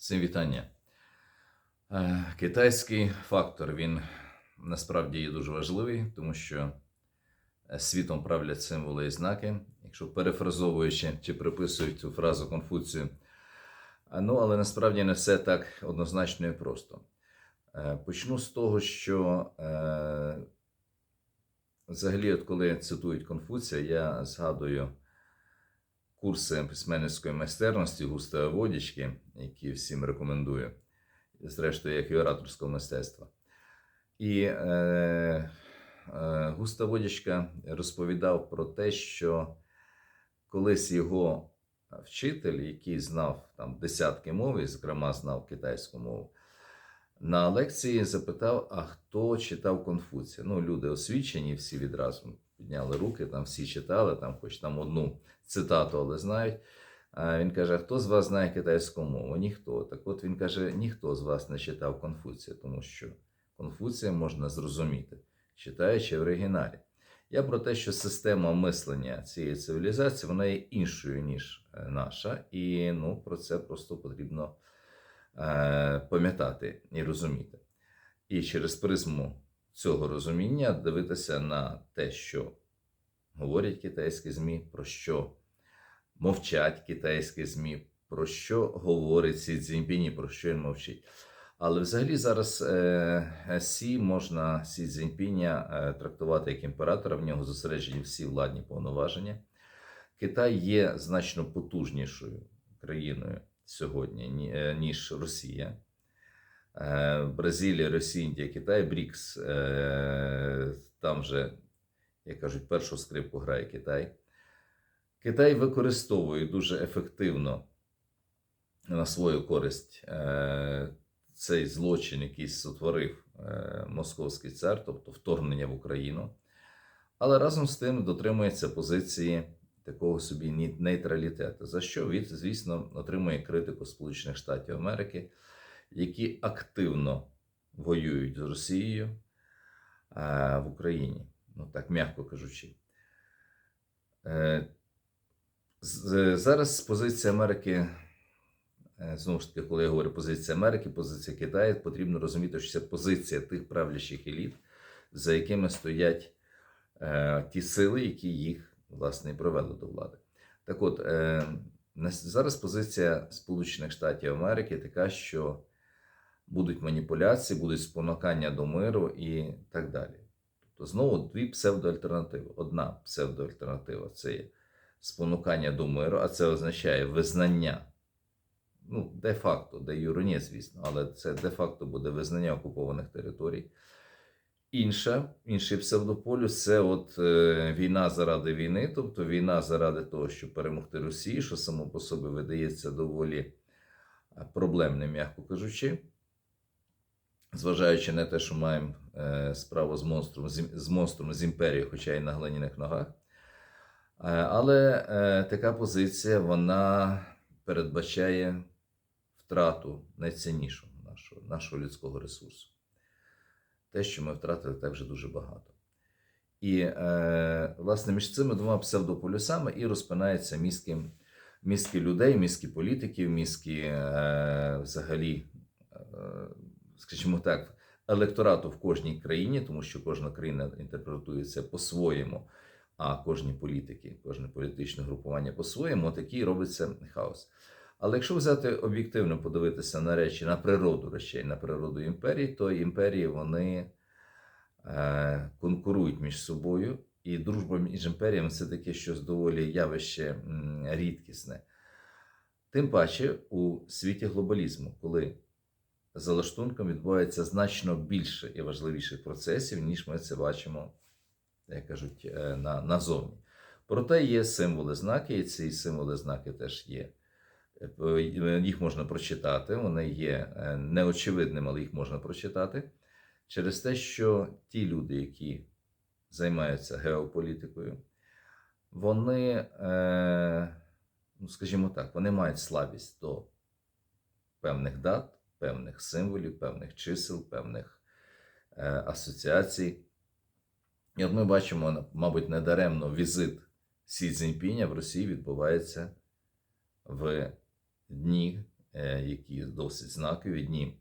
Всім вітання. Е, Китайський фактор він насправді є дуже важливий, тому що е, світом правлять символи і знаки. Якщо перефразовуючи чи приписують цю фразу Конфуцію. Ну, але насправді не все так однозначно і просто. Е, Почну з того, що взагалі, от коли цитують Конфуція, я згадую курси письменницької майстерності Густава Водічки, які всім рекомендую, зрештою, як і ораторського мистецтва. І е, е, Густав Водічка розповідав про те, що колись його вчитель, який знав там десятки мов, і, зокрема, знав китайську мову, на лекції запитав, а хто читав Конфуція. Ну, люди освічені, всі відразу підняли руки, там всі читали, там хоч там одну цитату, але знають. Він каже: хто з вас знає китайську мову? Ніхто. Так от він каже: ніхто з вас не читав Конфуція, тому що Конфуція можна зрозуміти, читаючи в оригіналі. Я про те, що система мислення цієї цивілізації вона є іншою, ніж е, наша, і ну, про це просто потрібно е, пам'ятати і розуміти. І через призму цього розуміння дивитися на те, що говорять китайські ЗМІ, про що мовчать китайські ЗМІ, про що говорить Сі Цзіньпінь, про що він мовчить. Але взагалі зараз е, Сі можна Сі Цзіньпіня е, трактувати як імператора, в нього зосереджені всі владні повноваження. Китай є значно потужнішою країною сьогодні, ні- е, ніж Росія. Е, Бразилія, Росія, Індія, Китай, Брікс. е, Там вже, як кажуть, першу скрипку грає Китай. Китай використовує дуже ефективно на свою користь е, цей злочин, який сотворив московський цар, тобто вторгнення в Україну. Але разом з тим дотримується позиції такого собі нейтралітету, за що він, звісно, отримує критику Сполучених Штатів Америки, які активно воюють з Росією е, в Україні, ну так м'яко кажучи. Е, Зараз позиція Америки, е, знову ж таки, коли я говорю позиція Америки, позиція Китаю, потрібно розуміти, що це позиція тих правлячих еліт, за якими стоять ті сили, які їх власне і привели до влади. Так от, зараз позиція Сполучених Штатів Америки така, що будуть маніпуляції, будуть спонукання до миру і так далі. Тобто, знову дві псевдоальтернативи. Одна псевдоальтернатива це є спонукання до миру, а це означає визнання. Ну, де-факто, де юро ні, звісно, але це де-факто буде визнання окупованих територій. Інша, інший псевдополюс це от е, війна заради війни, тобто війна заради того, щоб перемогти Росію, що само по собі видається доволі е, проблемним, м'яко кажучи. Зважаючи на те, що маємо е, справу з монстром, з, монстром з імперією, хоча й на глиняних ногах. Е, Але е, така позиція вона передбачає втрату найціннішого нашого, нашого людського ресурсу. Те, що ми втратили, так вже дуже багато. І, власне, між цими двома псевдополюсами і розпинаються мізки, мізки людей, мізки політиків, мізки взагалі, скажімо так, електорату в кожній країні, тому що кожна країна інтерпретується по-своєму, а кожні політики, кожне політичне групування по-своєму, такий робиться хаос. Але якщо взяти об'єктивно подивитися на речі, на природу речей, на природу імперії, то імперії вони е, конкурують між собою, і дружба між імперіями це таке щось доволі явище рідкісне. Тим паче у світі глобалізму, коли за лаштунком відбувається значно більше і важливіших процесів, ніж ми це бачимо, як кажуть, е, на, назовні. Проте є символи знаки, і ці символи знаки теж є. Е, Їх можна прочитати, вони є е, неочевидними, але їх можна прочитати через те, що ті люди, які займаються геополітикою, вони, е, ну скажімо так, вони мають слабість до певних дат, певних символів, певних чисел, певних е, асоціацій. І от ми бачимо, мабуть, недаремно візит Сі Цзіньпіня в Росії відбувається в дні е, які досить знакові, дні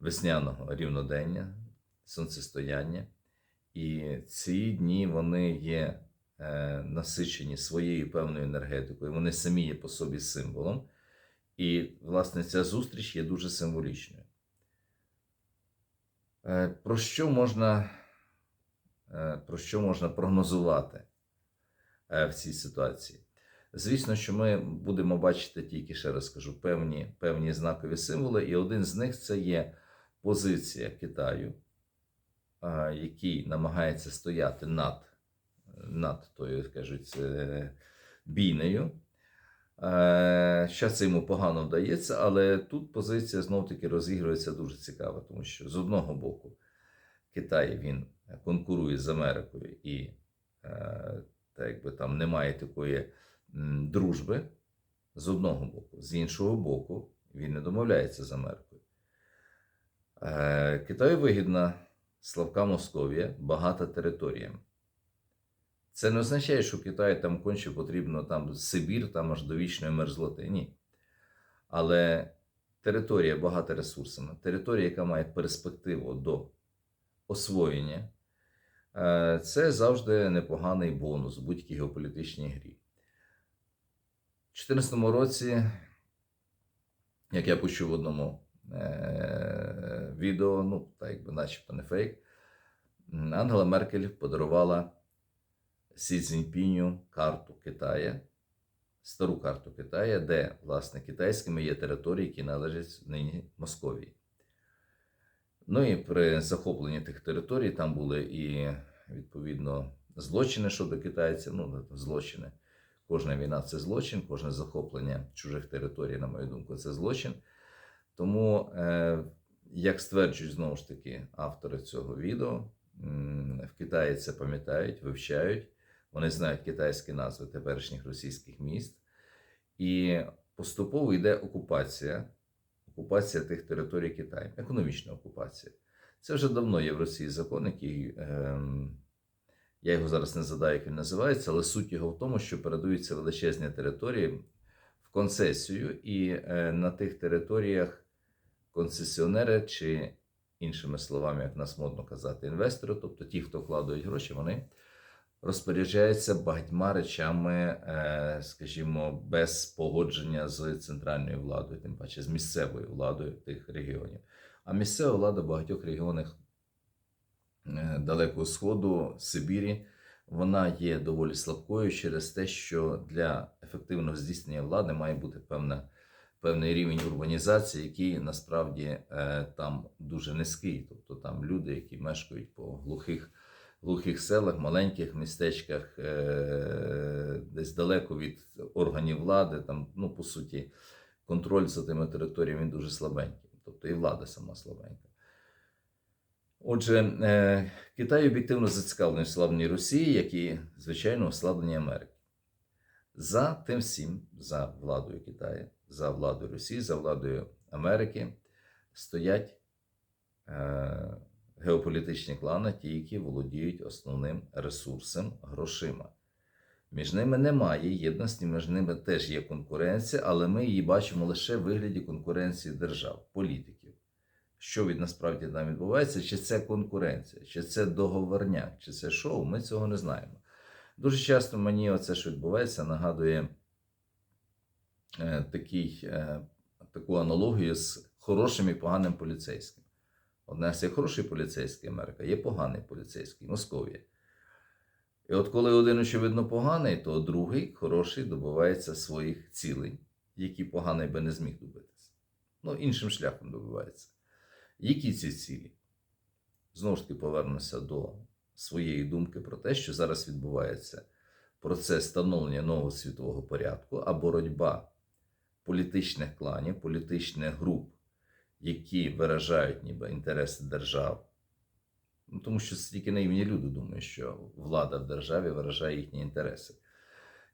весняного рівнодення, сонцестояння. І ці дні вони є е, насичені своєю певною енергетикою, вони самі є по собі символом. І, власне, ця зустріч є дуже символічною. Е, Про що можна, е, про що можна прогнозувати е, в цій ситуації? Звісно, що ми будемо бачити тільки, ще раз скажу, певні, певні знакові символи, і один з них це є позиція Китаю, який намагається стояти над, над тою, кажуть, е, бійнею. Це йому погано вдається, але тут позиція знов-таки розігрується дуже цікаво, тому що з одного боку Китай він конкурує з Америкою і е, так якби там немає такої дружби з одного боку, з іншого боку, він не домовляється з Америкою. Е, Китаю вигідна слабка Московія, багата територіями. Це не означає, що Китаю там конче потрібно там Сибір, там аж до вічної мерзлоти. Ні. Але територія багата ресурсами, територія, яка має перспективу до освоєння, е, це завжди непоганий бонус в будь-якій геополітичній грі. У 2014 році, як я почув в одному е- відео, ну, так якби начебто не фейк, Ангела Меркель подарувала Сі Цзіньпіню карту Китая, стару карту Китая, де, власне, китайськими є території, які належать нині Московії. Ну і при захопленні тих територій там були і, відповідно, злочини щодо китайців, ну, злочини. Кожна війна це злочин, кожне захоплення чужих територій, на мою думку, це злочин. Тому, е, як стверджують знову ж таки автори цього відео, в Китаї це пам'ятають, вивчають. Вони знають китайські назви теперішніх російських міст. І поступово йде окупація, окупація тих територій Китаю, економічна окупація. Це вже давно є в Росії закон, який ем, я його зараз не задаю, як він називається, але суть його в тому, що передаються величезні території в концесію, і е, на тих територіях концесіонери, чи іншими словами, як нас модно казати, інвестори, тобто ті, хто вкладають гроші, вони розпоряджаються багатьма речами, е, скажімо, без погодження з центральною владою, тим паче з місцевою владою тих регіонів. А місцева влада в багатьох регіонах е, Далекого Сходу, Сибірі, вона є доволі слабкою через те, що для ефективного здійснення влади має бути певна. Певний рівень урбанізації, який насправді е, там дуже низький. Тобто там люди, які мешкають по глухих глухих селах, маленьких містечках, е, десь далеко від органів влади, там, ну, по суті, контроль за тими територіями він дуже слабенький. Тобто і влада сама слабенька. Отже, е, Китай об'єктивно зацікавлений в слабленні Росії, як і, звичайно, ослабленні Америки. За тим всім, за владою Китаю, за владою Росії, за владою Америки стоять е, геополітичні клани, ті, які володіють основним ресурсом грошима. Між ними немає єдності, між ними теж є конкуренція, але ми її бачимо лише в вигляді конкуренції держав, політиків. Що від насправді там відбувається, чи це конкуренція, чи це договорняк, чи це шоу, ми цього не знаємо. Дуже часто мені оце, що відбувається, нагадує е, такий, е, таку аналогію з хорошим і поганим поліцейським. У нас є хороший поліцейський Америка, є поганий поліцейський Московія. І от коли один, очевидно, поганий, то другий, хороший, добивається своїх цілей, які поганий би не зміг добитися. Ну, іншим шляхом добивається. Які ці цілі? Знову ж таки, повернемося до своєї думки про те, що зараз відбувається процес становлення нового світового порядку, а боротьба політичних кланів, політичних груп які виражають ніби інтереси держав. Ну, Тому що тільки наївні люди думають, що влада в державі виражає їхні інтереси.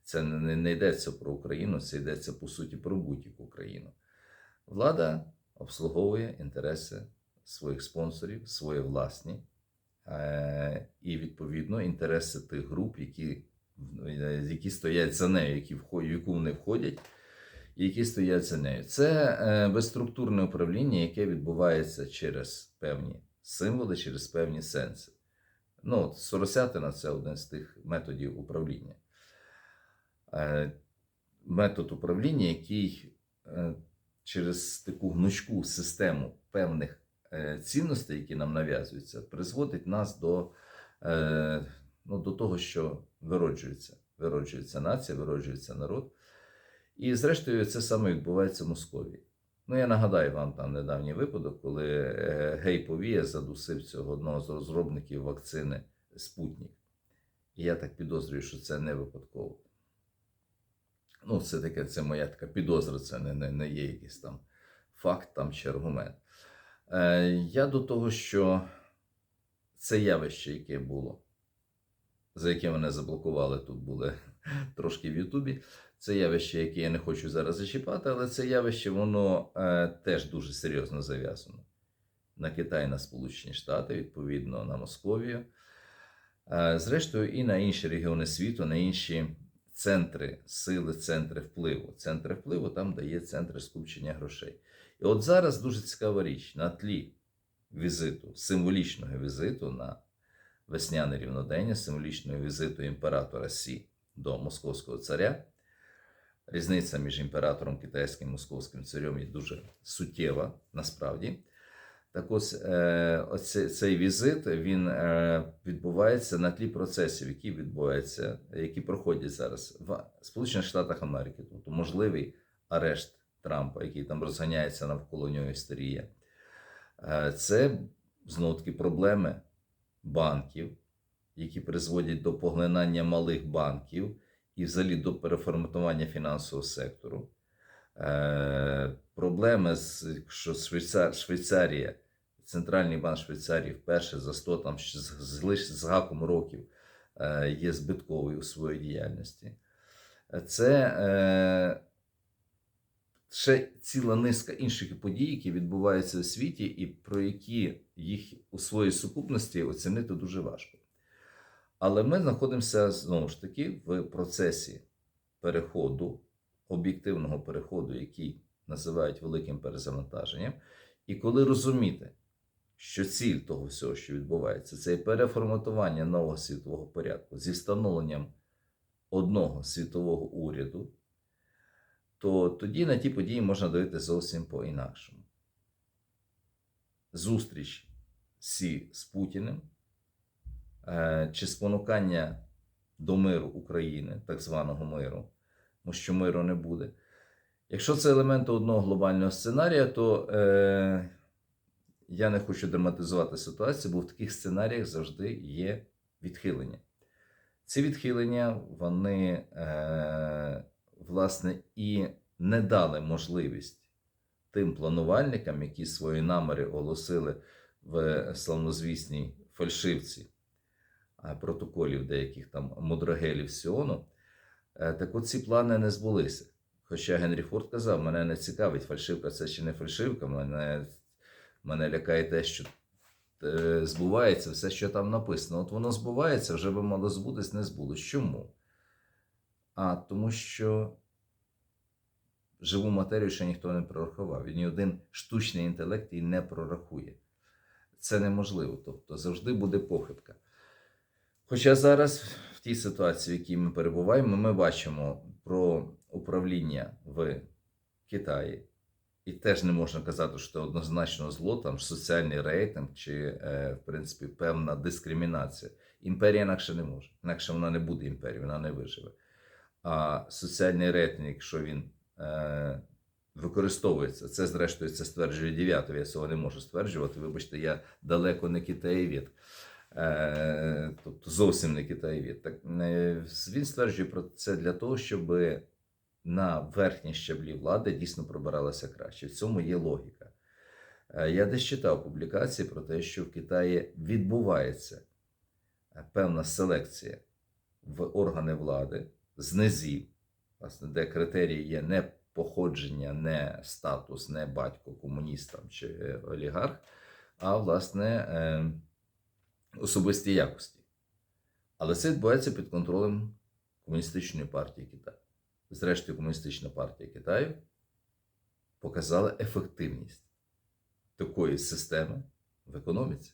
Це не, не йдеться про Україну, це йдеться по суті про будь-яку країну. Влада обслуговує інтереси своїх спонсорів, свої власні, е- і, відповідно, інтереси тих груп, які, які стоять за нею, які в яку вони входять, які стоять за нею. Це е, безструктурне управління, яке відбувається через певні символи, через певні сенси. Ну, Соросятина це один з тих методів управління. Е, Метод управління, який е, через таку гнучку систему певних цінностей, які нам нав'язуються, призводить нас до, ну, до того, що вироджується. Вироджується нація, вироджується народ. І, зрештою, це саме відбувається в Московії. Ну, я нагадаю вам там недавній випадок, коли е, Гей Повія задусив цього одного з розробників вакцини Спутник. І я так підозрюю, що це не випадково. Ну, це таке, це моя така підозра, це не, не, не є якийсь там факт там, чи аргумент. Е, я до того, що це явище, яке було, за яке мене заблокували, тут були трошки в Ютубі. Це явище, яке я не хочу зараз зачіпати, але це явище, воно е, теж дуже серйозно зав'язано на Китай, на Сполучені Штати, відповідно, на Московію. Е, зрештою, і на інші регіони світу, на інші центри сили, центри впливу. Центри впливу там де є центри скупчення грошей. І от зараз дуже цікава річ на тлі візиту, символічного візиту на весняне рівнодення, символічного візиту імператора Сі до московського царя. Різниця між імператором китайським і московським царем є дуже суттєва насправді. Так ось е, оце, цей візит він е, відбувається на тлі процесів, які відбуваються, які проходять зараз в Сполучених Штатах Америки, тобто можливий арешт Трампа, який там розганяється навколо нього істерія. Е, це знову таки проблеми банків, які призводять до поглинання малих банків і взагалі до переформатування фінансового сектору. Е, проблеми з що Швейцар, Швейцарія, Центральний банк Швейцарії вперше за 100 там, з, з, гаком років е, є збитковий у своїй діяльності. Це е, ще ціла низка інших подій, які відбуваються у світі, і про які їх у своїй сукупності оцінити дуже важко. Але ми знаходимося знову ж таки в процесі переходу, об'єктивного переходу, який називають великим перезавантаженням. І коли розуміти, що ціль того всього, що відбувається, це переформатування нового світового порядку зі встановленням одного світового уряду, то тоді на ті події можна дивитися зовсім по-інакшому. Зустріч Сі з Путіним чи спонукання до миру України, так званого миру, тому що миру не буде. Якщо це елементи одного глобального сценарія, то е, я не хочу драматизувати ситуацію, бо в таких сценаріях завжди є відхилення. Ці відхилення, вони, е, власне, і не дали можливість тим планувальникам, які свої наміри оголосили в славнозвісній фальшивці е, протоколів деяких там мудрагелів Сіону, е, так от ці плани не збулися. Хоча Генрі Форд казав, мене не цікавить, фальшивка це ще не фальшивка, мене, мене лякає те, що е, збувається все, що там написано. От воно збувається, вже би мало збутись, не збулось. Чому? А тому що живу матерію ще ніхто не прорахував. І ні один штучний інтелект її не прорахує. Це неможливо. Тобто завжди буде похибка. Хоча зараз в тій ситуації, в якій ми перебуваємо, ми бачимо про управління в Китаї. І теж не можна казати, що це однозначно зло, там соціальний рейтинг чи, е, в принципі, певна дискримінація. Імперія інакше не може. Інакше вона не буде імперією, вона не виживе. А соціальний рейтинг, якщо він е, використовується, це, зрештою, це стверджує Дев'ятов, я цього не можу стверджувати. Вибачте, я далеко не китаєвід. Е, тобто зовсім не китаєвід. Так, він стверджує про це для того, щоб на верхні щаблі влади дійсно пробиралася краще. В цьому є логіка. Е, Я десь читав публікації про те, що в Китаї відбувається е, певна селекція в органи влади з низів, власне, де критерії є не походження, не статус, не батько комуністам чи олігарх, а власне особисті якості. Але це відбувається під контролем Комуністичної партії Китаю. зрештою Комуністична партія Китаю, показала ефективність такої системи в економіці.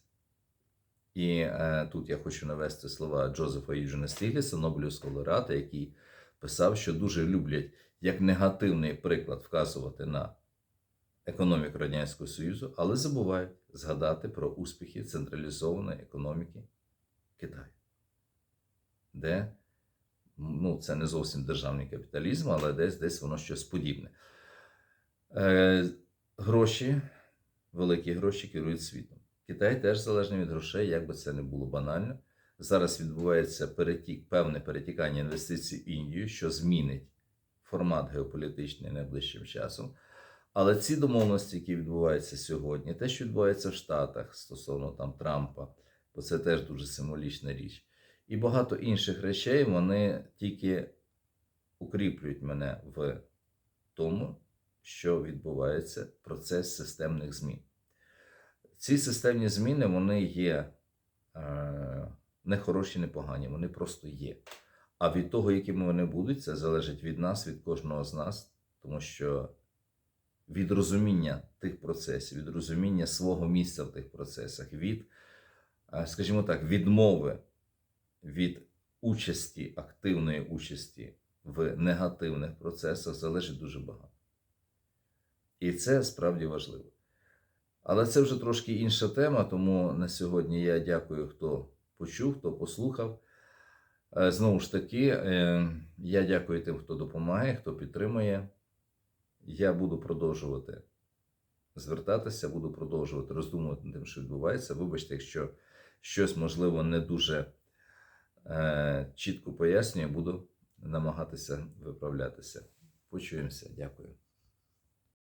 І е, тут я хочу навести слова Джозефа Юджина Стігліса, Нобелівського лауреата, який писав, що дуже люблять як негативний приклад вказувати на економіку Радянського Союзу, але забувають згадати про успіхи централізованої економіки Китаю, де ну, це не зовсім державний капіталізм, але десь десь воно щось подібне. Е, гроші, великі гроші керують світом. Китай теж залежний від грошей, як би це не було банально. Зараз відбувається перетік, певне перетікання інвестицій в Індію, що змінить формат геополітичний найближчим часом. Але ці домовленості, які відбуваються сьогодні, те, що відбувається в Штатах стосовно там Трампа, бо це теж дуже символічна річ, і багато інших речей, вони тільки укріплюють мене в тому, що відбувається процес системних змін. Ці системні зміни вони є е, не хороші, не погані, вони просто є. А від того, якими вони будуть, це залежить від нас, від кожного з нас, тому що від розуміння тих процесів, від розуміння свого місця в тих процесах, від, скажімо так, відмови від участі, активної участі в негативних процесах залежить дуже багато. І це справді важливо. Але це вже трошки інша тема, тому на сьогодні я дякую, хто почув, хто послухав. Е, Знову ж таки, е, я дякую тим, хто допомагає, хто підтримує. Я буду продовжувати звертатися, буду продовжувати роздумувати над тим, що відбувається. Вибачте, якщо щось, можливо, не дуже е, чітко пояснює, буду намагатися виправлятися. Почуємося. Дякую.